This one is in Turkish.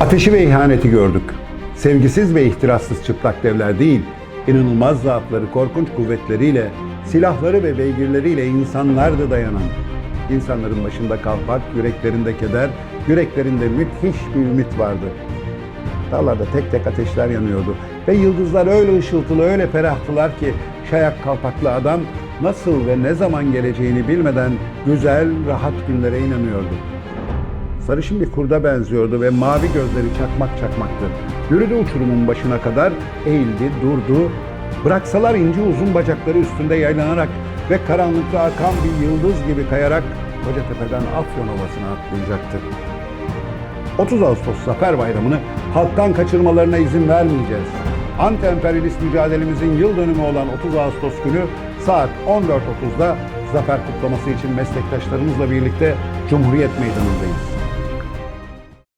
Ateşi ve ihaneti gördük. Sevgisiz ve ihtirassız çıplak devler değil, inanılmaz zaafları, korkunç kuvvetleriyle, silahları ve beygirleriyle insanlardı dayanan. İnsanların başında kalpak, yüreklerinde keder, yüreklerinde müthiş bir ümit vardı. Dağlarda tek tek ateşler yanıyordu ve yıldızlar öyle ışıltılı, öyle ferahtılar ki şayak kalpaklı adam nasıl ve ne zaman geleceğini bilmeden güzel, rahat günlere inanıyordu. Sarışın bir kurda benziyordu ve mavi gözleri çakmak çakmaktı. Yürüdü uçurumun başına kadar, eğildi, durdu. Bıraksalar ince uzun bacakları üstünde yaylanarak ve karanlıkta akan bir yıldız gibi kayarak Kocatepe'den Afyon Ovası'na atlayacaktı. 30 Ağustos Zafer Bayramı'nı halktan kaçırmalarına izin vermeyeceğiz. Anti-emperyalist mücadelemizin yıl dönümü olan 30 Ağustos günü saat 14.30'da zafer kutlaması için meslektaşlarımızla birlikte Cumhuriyet Meydanı'ndayız.